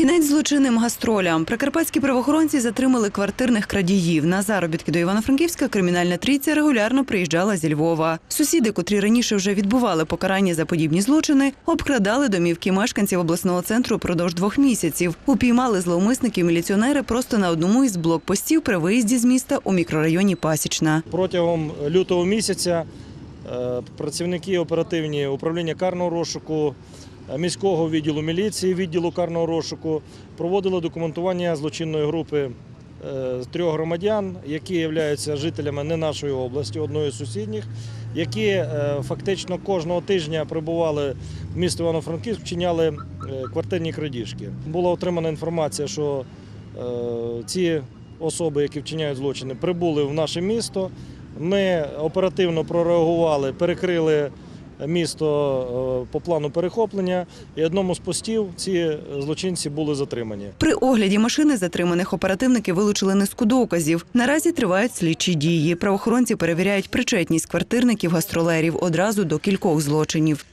Кінець злочинним гастролям. Прикарпатські правоохоронці затримали квартирних крадіїв. На заробітки до Івано-Франківська кримінальна трійця регулярно приїжджала зі Львова. Сусіди, котрі раніше вже відбували покарання за подібні злочини, обкрадали домівки мешканців обласного центру впродовж двох місяців. Упіймали зловмисників міліціонери просто на одному із блокпостів при виїзді з міста у мікрорайоні Пасічна. Протягом лютого місяця е, працівники оперативні управління карного розшуку, міського відділу міліції, відділу карного розшуку проводили документування злочинної групи е, трьох громадян, які являються жителями не нашої області, одної з сусідніх, які е, фактично кожного тижня прибували в місто Івано-Франківськ, вчиняли е, квартирні крадіжки. Була отримана інформація, що е, ці особи, які вчиняють злочини, прибули в наше місто. Ми оперативно прореагували, перекрили місто е, по плану перехоплення, і одному з постів ці злочинці були затримані. При огляді машини затриманих оперативники вилучили низку доказів. Наразі тривають слідчі дії. Правоохоронці перевіряють причетність квартирників гастролерів одразу до кількох злочинів.